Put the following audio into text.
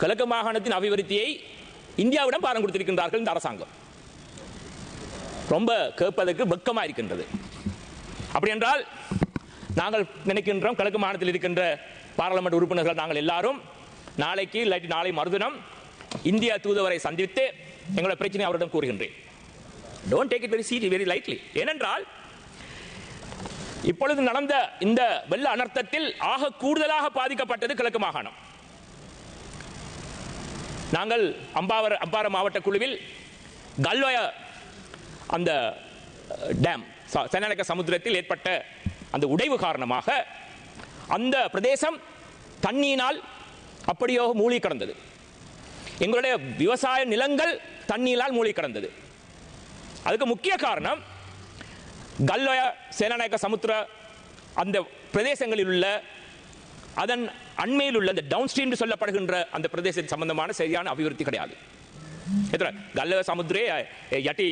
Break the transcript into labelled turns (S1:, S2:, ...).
S1: கிழக்கு மாகாணத்தின் அபிவிருத்தியை இந்தியாவிடம் பாரம் கொடுத்திருக்கின்றார்கள் இந்த அரசாங்கம். ரொம்ப கேட்பதற்கு வெக்கமாக இருக்கின்றது. அப்படி என்றால் நாங்கள் நினைக்கின்றோம் கிழக்கு மாகாணத்தில் இருக்கின்ற பாராளுமன்ற உறுப்பினர்கள் நாங்கள் எல்லாரும் நாளைக்கு இல்லாட்டி நாளை மறுதினம் இந்தியா தூதுவரை சந்தித்து எங்களோட பிரச்சனை அவரிடம் கூறுகின்றேன். Don't take it very serious very lightly ஏனென்றால் இப்பொழுது நடந்த இந்த வெள்ள அனர்த்தத்தில் ஆக கூடுதலாக பாதிக்கப்பட்டது கிழக்கு மாகாணம். நாங்கள் அம்பாவர அம்பார மாவட்ட குழுவில் கல்வய அந்த டேம் சென்னலக்க சமுத்திரத்தில் ஏற்பட்ட அந்த உடைவு காரணமாக அந்த பிரதேசம் தண்ணியினால் அப்படியோ மூழ்கி கிடந்தது. எங்களுடைய விவசாய நிலங்கள் தண்ணியினால் மூழ்கி கிடந்தது. அதுக்கு முக்கிய காரணம் கல்வய சேனாநாயக்க சமுத்திர அந்த பிரதேசங்களில் உள்ள அதன் அண்மையில் உள்ள அந்த டவுன் சொல்லப்படுகின்ற அந்த பிரதேசத்தின் சம்பந்தமான சரியான அபிவிருத்தி கிடையாது. கல்ல சமுத்திரே යටි